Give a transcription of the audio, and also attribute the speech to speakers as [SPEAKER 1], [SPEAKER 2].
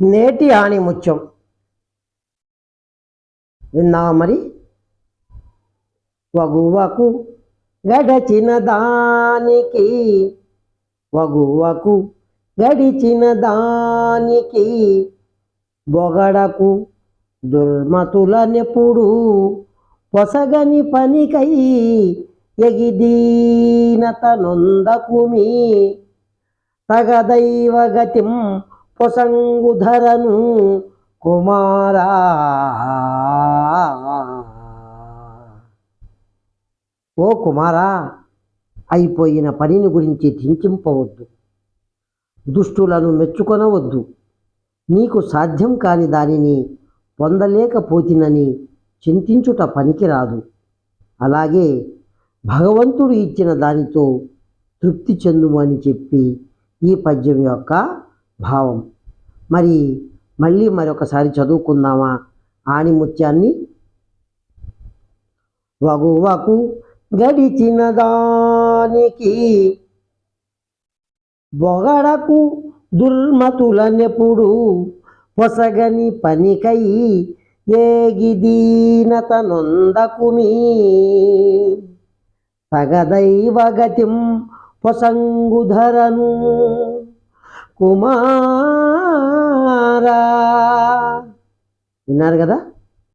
[SPEAKER 1] నేటి ఆణిముత్యం విన్నావా మరి? వగువకు గడచిన దానికి వగువకు గడిచిన దానికి బొగడకు దుర్మతులనెప్పుడు పొసగని పనికై ఎగిదీనత నొందకుమి తగదైవ గతిం కుమారా. ఓ కుమారా అయిపోయిన పనిని గురించి చింతింపవద్దు. దుష్టులను మెచ్చుకొనవద్దు. నీకు సాధ్యం కాని దానిని పొందలేకపోతినని చింతించుట పనికిరాదు. అలాగే భగవంతుడు ఇచ్చిన దానితో తృప్తి చెందుము అని చెప్పి ఈ పద్యం యొక్క భావం. మరి మళ్ళీ మరొకసారి చదువుకుందామా ఆణిముత్యాన్ని? వగువకు గడిచిన దానికి బొగడకు దుర్మతులనెప్పుడు పొసగని పనికై ఏగిదీనత నొందకుమి తగదైవ గతిం పొసంగుధరను కుమార్ విన్నారు? కదా?